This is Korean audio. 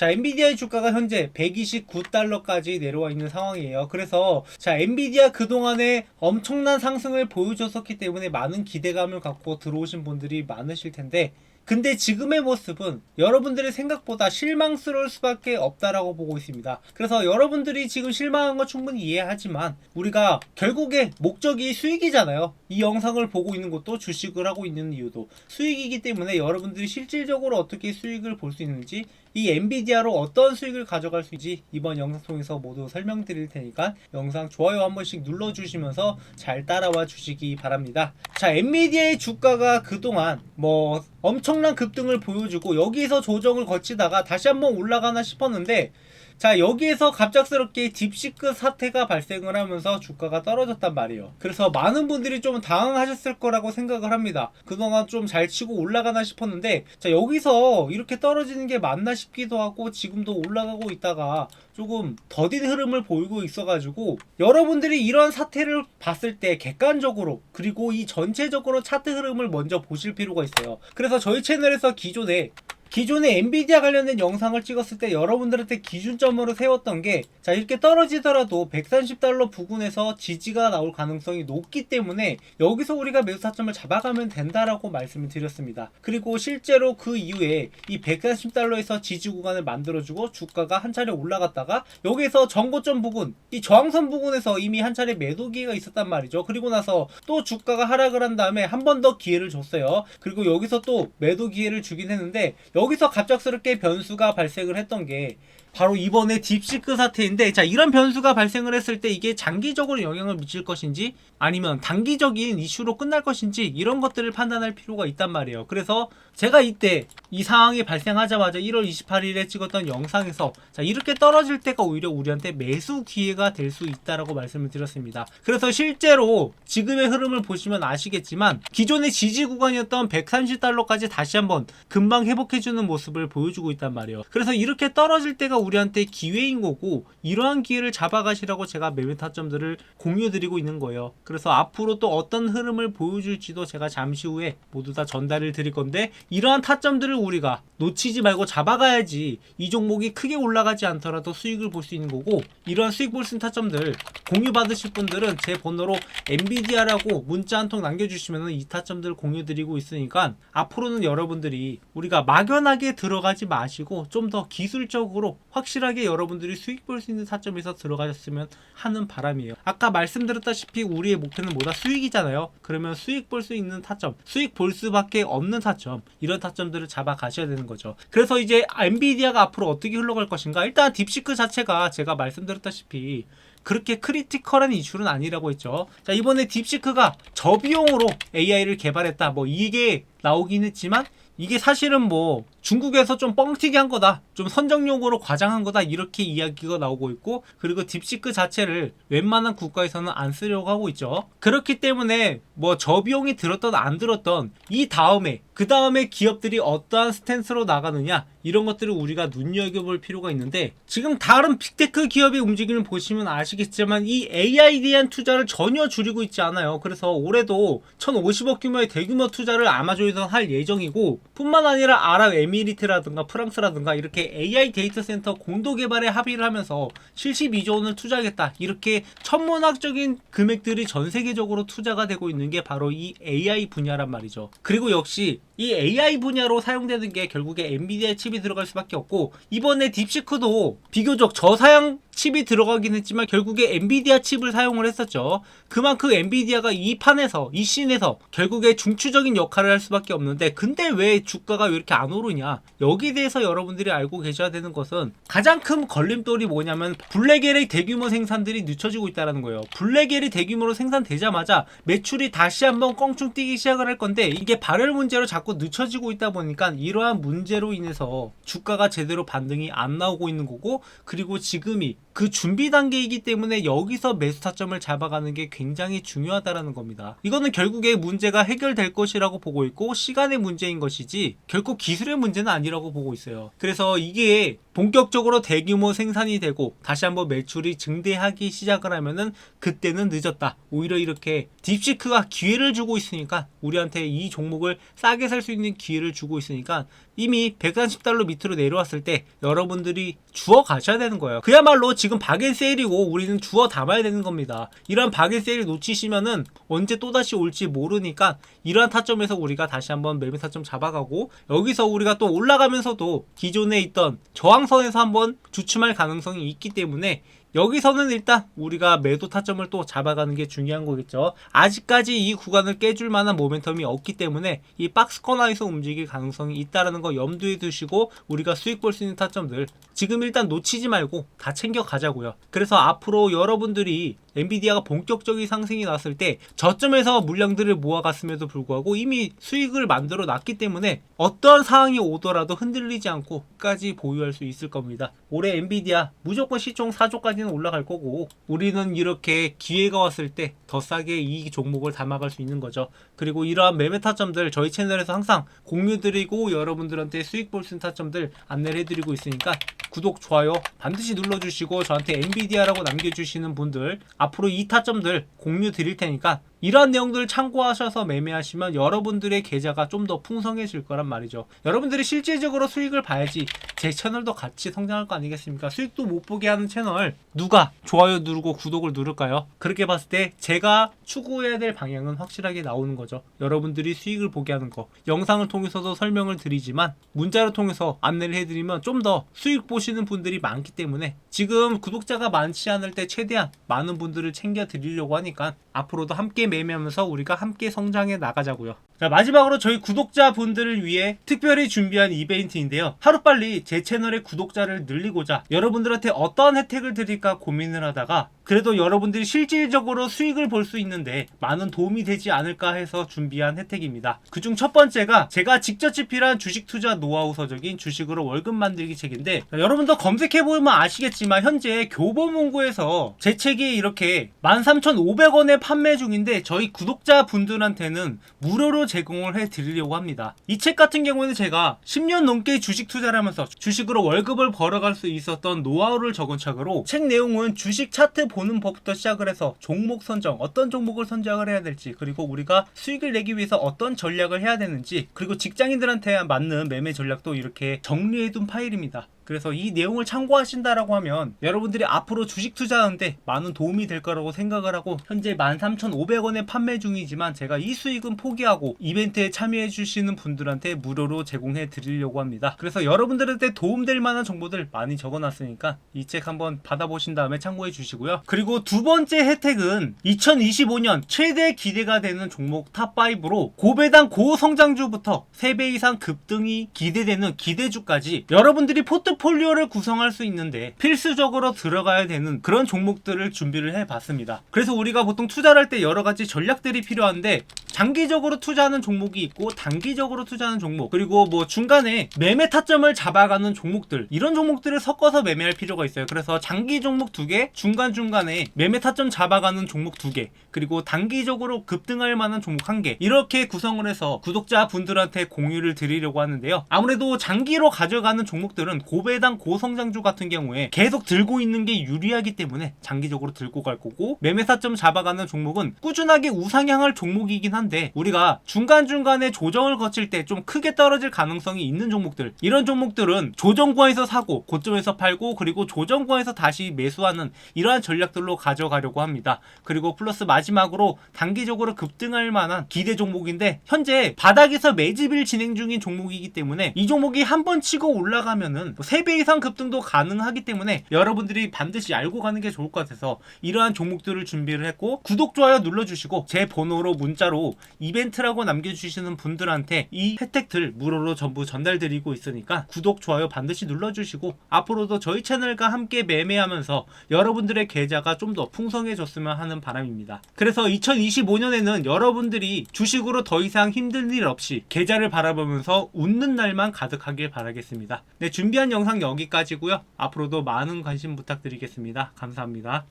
자, 엔비디아의 주가가 현재 129달러까지 내려와 있는 상황이에요. 그래서 자, 엔비디아 그동안에 엄청난 상승을 보여줬었기 때문에 많은 기대감을 갖고 들어오신 분들이 많으실 텐데 근데 지금의 모습은 여러분들의 생각보다 실망스러울 수밖에 없다라고 보고 있습니다. 그래서 여러분들이 지금 실망한 거 충분히 이해하지만 우리가 결국에 목적이 수익이잖아요. 이 영상을 보고 있는 것도 주식을 하고 있는 이유도 수익이기 때문에 여러분들이 실질적으로 어떻게 수익을 볼 수 있는지 이 엔비디아로 어떤 수익을 가져갈 수 있지 이번 영상 통해서 모두 설명드릴 테니까 영상 좋아요 한 번씩 눌러주시면서 잘 따라와 주시기 바랍니다. 자, 엔비디아의 주가가 그동안 뭐 엄청난 급등을 보여주고 여기서 조정을 거치다가 다시 한번 올라가나 싶었는데 자 여기에서 갑작스럽게 딥시크 사태가 발생을 하면서 주가가 떨어졌단 말이에요. 그래서 많은 분들이 좀 당황하셨을 거라고 생각을 합니다. 그동안 좀 잘 치고 올라가나 싶었는데 자 여기서 이렇게 떨어지는 게 맞나 싶기도 하고 지금도 올라가고 있다가 조금 더딘 흐름을 보이고 있어 가지고 여러분들이 이런 사태를 봤을 때 객관적으로 그리고 이 전체적으로 차트 흐름을 먼저 보실 필요가 있어요. 그래서 저희 채널에서 기존에 기존에 엔비디아 관련된 영상을 찍었을 때 여러분들한테 기준점으로 세웠던 게 자 이렇게 떨어지더라도 130달러 부근에서 지지가 나올 가능성이 높기 때문에 여기서 우리가 매수 타점을 잡아가면 된다라고 말씀을 드렸습니다. 그리고 실제로 그 이후에 이 130달러에서 지지 구간을 만들어주고 주가가 한 차례 올라갔다가 여기서 정고점 부근 이 저항선 부근에서 이미 한 차례 매도 기회가 있었단 말이죠. 그리고 나서 또 주가가 하락을 한 다음에 한 번 더 기회를 줬어요. 그리고 여기서 또 매도 기회를 주긴 했는데 여기서 갑작스럽게 변수가 발생을 했던 게 바로 이번에 딥시크 사태인데 자 이런 변수가 발생을 했을 때 이게 장기적으로 영향을 미칠 것인지 아니면 단기적인 이슈로 끝날 것인지 이런 것들을 판단할 필요가 있단 말이에요. 그래서 제가 이때 이 상황이 발생하자마자 1월 28일에 찍었던 영상에서 자 이렇게 떨어질 때가 오히려 우리한테 매수 기회가 될 수 있다라고 말씀을 드렸습니다. 그래서 실제로 지금의 흐름을 보시면 아시겠지만 기존의 지지 구간이었던 130달러까지 다시 한번 금방 회복해 주는 모습을 보여주고 있단 말이에요 그래서 이렇게 떨어질 때가 우리한테 기회인 거고 이러한 기회를 잡아가시라고 제가 매매 타점들을 공유드리고 있는 거예요. 그래서 앞으로 또 어떤 흐름을 보여줄지도 제가 잠시 후에 모두 다 전달을 드릴 건데 이러한 타점들을 우리가 놓치지 말고 잡아가야지 이 종목이 크게 올라가지 않더라도 수익을 볼 수 있는 거고 이러한 수익 볼 수 있는 타점들 공유 받으실 분들은 제 번호로 엔비디아라고 문자 한 통 남겨주시면 이 타점들 공유 드리고 있으니까 앞으로는 여러분들이 우리가 막연 하게 들어가지 마시고 좀 더 기술적으로 확실하게 여러분들이 수익 볼 수 있는 타점에서 들어가셨으면 하는 바람이에요. 아까 말씀드렸다시피 우리의 목표는 뭐다 수익이잖아요. 그러면 수익 볼 수 있는 타점, 수익 볼 수밖에 없는 타점, 이런 타점들을 잡아 가셔야 되는 거죠. 그래서 이제 엔비디아가 앞으로 어떻게 흘러갈 것인가? 일단 딥시크 자체가 제가 말씀드렸다시피 그렇게 크리티컬한 이슈는 아니라고 했죠. 자, 이번에 딥시크가 저비용으로 AI를 개발했다. 뭐 이게 나오긴 했지만 이게 사실은 뭐 중국에서 좀 뻥튀기 한 거다. 좀 선정용으로 과장한 거다. 이렇게 이야기가 나오고 있고 그리고 딥시크 자체를 웬만한 국가에서는 안 쓰려고 하고 있죠. 그렇기 때문에 뭐 저비용이 들었던 안 들었던 이 다음에 그 다음에 기업들이 어떠한 스탠스로 나가느냐 이런 것들을 우리가 눈여겨볼 필요가 있는데 지금 다른 빅테크 기업의 움직임을 보시면 아시겠지만 이 AI에 대한 투자를 전혀 줄이고 있지 않아요. 그래서 올해도 1,050억 규모의 대규모 투자를 아마존에서 할 예정이고 뿐만 아니라 아랍 에미리트라든가 프랑스라든가 이렇게 AI 데이터 센터 공동 개발에 합의를 하면서 72조 원을 투자하겠다. 이렇게 천문학적인 금액들이 전 세계적으로 투자가 되고 있는 게 바로 이 AI 분야란 말이죠. 그리고 역시 이 AI 분야로 사용되는 게 결국에 엔비디아 칩이 들어갈 수밖에 없고 이번에 딥시크도 비교적 저사양 칩이 들어가긴 했지만 결국에 엔비디아 칩을 사용을 했었죠. 그만큼 엔비디아가 이 판에서 이 씬에서 결국에 중추적인 역할을 할 수밖에 없는데 근데 왜 주가가 왜 이렇게 안 오르냐? 여기에 대해서 여러분들이 알고 계셔야 되는 것은 가장 큰 걸림돌이 뭐냐면 블랙엘의 대규모 생산들이 늦춰지고 있다는 거예요. 블랙엘이 대규모로 생산되자마자 매출이 다시 한번 껑충 뛰기 시작을 할 건데 이게 발열 문제로 자꾸 늦춰지고 있다 보니까 이러한 문제로 인해서 주가가 제대로 반등이 안 나오고 있는 거고 그리고 지금이 그 준비 단계이기 때문에 여기서 매수 타점을 잡아가는 게 굉장히 중요하다라는 겁니다. 이거는 결국에 문제가 해결될 것이라고 보고 있고 시간의 문제인 것이지 결코 기술의 문제는 아니라고 보고 있어요. 그래서 이게 본격적으로 대규모 생산이 되고 다시 한번 매출이 증대하기 시작을 하면은 그때는 늦었다. 오히려 이렇게 딥시크가 기회를 주고 있으니까 우리한테 이 종목을 싸게 살 수 있는 기회를 주고 있으니까 이미 130달러 밑으로 내려왔을 때 여러분들이 주워 가셔야 되는 거예요. 그야말로 지금 박앤 세일이고 우리는 주워 담아야 되는 겁니다. 이런 박앤 세일 놓치시면은 언제 또다시 올지 모르니까 이러한 타점에서 우리가 다시 한번 매매 타점 잡아가고 여기서 우리가 또 올라가면서도 기존에 있던 저항선에서 한번 주춤할 가능성이 있기 때문에 여기서는 일단 우리가 매도 타점을 또 잡아가는 게 중요한 거겠죠. 아직까지 이 구간을 깨줄 만한 모멘텀이 없기 때문에 이 박스 코너에서 움직일 가능성이 있다라는 거 염두에 두시고 우리가 수익 볼 수 있는 타점들 지금 일단 놓치지 말고 다 챙겨 가자고요. 그래서 앞으로 여러분들이 엔비디아가 본격적인 상승이 났을 때 저점에서 물량들을 모아갔음에도 불구하고 이미 수익을 만들어 놨기 때문에 어떤 상황이 오더라도 흔들리지 않고 끝까지 보유할 수 있을 겁니다. 올해 엔비디아 무조건 시총 4조까지는 올라갈 거고 우리는 이렇게 기회가 왔을 때 더 싸게 이 종목을 담아갈 수 있는 거죠. 그리고 이러한 매매 타점들 저희 채널에서 항상 공유드리고 여러분들한테 수익 볼수 있는 타점들 안내를 해드리고 있으니까 구독, 좋아요 반드시 눌러주시고 저한테 엔비디아라고 남겨주시는 분들 앞으로 이 타점들 공유 드릴 테니까 이러한 내용들을 참고하셔서 매매하시면 여러분들의 계좌가 좀 더 풍성해질 거란 말이죠. 여러분들이 실질적으로 수익을 봐야지 제 채널도 같이 성장할 거 아니겠습니까? 수익도 못 보게 하는 채널 누가 좋아요 누르고 구독을 누를까요? 그렇게 봤을 때 제가 추구해야 될 방향은 확실하게 나오는 거죠. 여러분들이 수익을 보게 하는 거. 영상을 통해서도 설명을 드리지만 문자를 통해서 안내를 해드리면 좀 더 수익 보시는 분들이 많기 때문에 지금 구독자가 많지 않을 때 최대한 많은 분들을 챙겨 드리려고 하니까 앞으로도 함께 매매하면서 우리가 함께 성장해 나가자고요. 자, 마지막으로 저희 구독자분들을 위해 특별히 준비한 이벤트인데요. 하루빨리 제 채널의 구독자를 늘리고자 여러분들한테 어떤 혜택을 드릴까 고민을 하다가 그래도 여러분들이 실질적으로 수익을 볼 수 있는데 많은 도움이 되지 않을까 해서 준비한 혜택입니다. 그중 첫 번째가 제가 직접 집필한 주식 투자 노하우 서적인 주식으로 월급 만들기 책인데 자, 여러분도 검색해보면 아시겠지만 현재 교보문고에서 제 책이 이렇게 13,500원에 판매 중인데 저희 구독자 분들한테는 무료로 제공을 해 드리려고 합니다. 이 책 같은 경우에는 제가 10년 넘게 주식 투자를 하면서 주식으로 월급을 벌어갈 수 있었던 노하우를 적은 책으로 책 내용은 주식 차트 보는 법부터 시작을 해서 종목 선정, 어떤 종목을 선정을 해야 될지, 그리고 우리가 수익을 내기 위해서 어떤 전략을 해야 되는지, 그리고 직장인들한테 맞는 매매 전략도 이렇게 정리해둔 파일입니다. 그래서 이 내용을 참고하신다라고 하면 여러분들이 앞으로 주식 투자하는데 많은 도움이 될 거라고 생각을 하고 현재 13,500원에 판매 중이지만 제가 이 수익은 포기하고 이벤트에 참여해 주시는 분들한테 무료로 제공해 드리려고 합니다. 그래서 여러분들한테 도움될 만한 정보들 많이 적어놨으니까 이 책 한번 받아보신 다음에 참고해 주시고요. 그리고 두 번째 혜택은 2025년 최대 기대가 되는 종목 탑5로 고배당 고성장주부터 3배 이상 급등이 기대되는 기대주까지 여러분들이 포트 폴리오를 구성할 수 있는데 필수적으로 들어가야 되는 그런 종목들을 준비를 해봤습니다. 그래서 우리가 보통 투자를 할 때 여러 가지 전략들이 필요한데 장기적으로 투자하는 종목이 있고 단기적으로 투자하는 종목 그리고 뭐 중간에 매매 타점을 잡아가는 종목들 이런 종목들을 섞어서 매매할 필요가 있어요. 그래서 장기 종목 두 개, 중간 중간에 매매 타점 잡아가는 종목 두 개, 그리고 단기적으로 급등할 만한 종목 한 개 이렇게 구성을 해서 구독자 분들한테 공유를 드리려고 하는데요. 아무래도 장기로 가져가는 종목들은 고 배당 고성장주 같은 경우에 계속 들고 있는 게 유리하기 때문에 장기적으로 들고 갈 거고 매매 타점 잡아가는 종목은 꾸준하게 우상향할 종목이긴 한데 우리가 중간중간에 조정을 거칠 때 좀 크게 떨어질 가능성이 있는 종목들 이런 종목들은 조정구에서 사고 고점에서 팔고 그리고 조정구에서 다시 매수하는 이러한 전략들로 가져가려고 합니다. 그리고 플러스 마지막으로 단기적으로 급등할 만한 기대 종목인데 현재 바닥에서 매집일 진행 중인 종목이기 때문에 이 종목이 한 번 치고 올라가면은 3배 이상 급등도 가능하기 때문에 여러분들이 반드시 알고 가는 게 좋을 것 같아서 이러한 종목들을 준비를 했고 구독 좋아요 눌러주시고 제 번호로 문자로 이벤트라고 남겨주시는 분들한테 이 혜택들 무료로 전부 전달드리고 있으니까 구독 좋아요 반드시 눌러주시고 앞으로도 저희 채널과 함께 매매하면서 여러분들의 계좌가 좀 더 풍성해졌으면 하는 바람입니다. 그래서 2025년에는 여러분들이 주식으로 더 이상 힘든 일 없이 계좌를 바라보면서 웃는 날만 가득하길 바라겠습니다. 네, 준비한 영상 영상 여기까지고요. 앞으로도 많은 관심 부탁드리겠습니다. 감사합니다.